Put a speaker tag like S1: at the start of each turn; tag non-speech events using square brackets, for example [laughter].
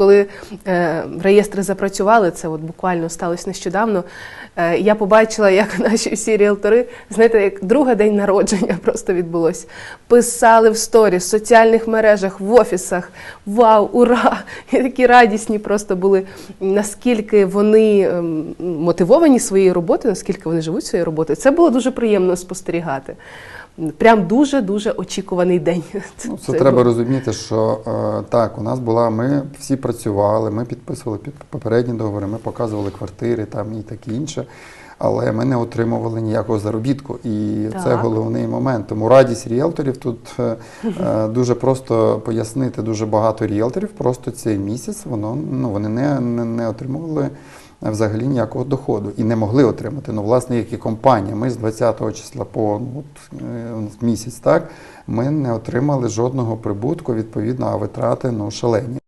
S1: Коли е, реєстри запрацювали, це от буквально сталося нещодавно. Е, я побачила, як [laughs] наші всі ріелтори, знаєте, як другий день народження [laughs] просто відбулося. Писали в сторіс, в соціальних мережах, в офісах. Вау, ура! [laughs] І такі радісні просто були, наскільки вони ем, мотивовані своєю роботою, наскільки вони живуть своєю роботою. Це було дуже приємно спостерігати. Прям дуже дуже очікуваний день.
S2: Ну, це треба розуміти, що е, так, у нас була, ми всі працювали, ми підписували під попередні договори, ми показували квартири там і таке інше. Але ми не отримували ніякого заробітку, і це головний момент. Тому радість ріелторів тут е, е, дуже просто пояснити. Дуже багато ріелторів просто цей місяць воно ну вони не, не, не отримували взагалі ніякого доходу і не могли отримати. Ну, власне, як і компанія. Ми з 20 числа по ну, от, е, місяць, так ми не отримали жодного прибутку. Відповідно, а витрати ну шалені.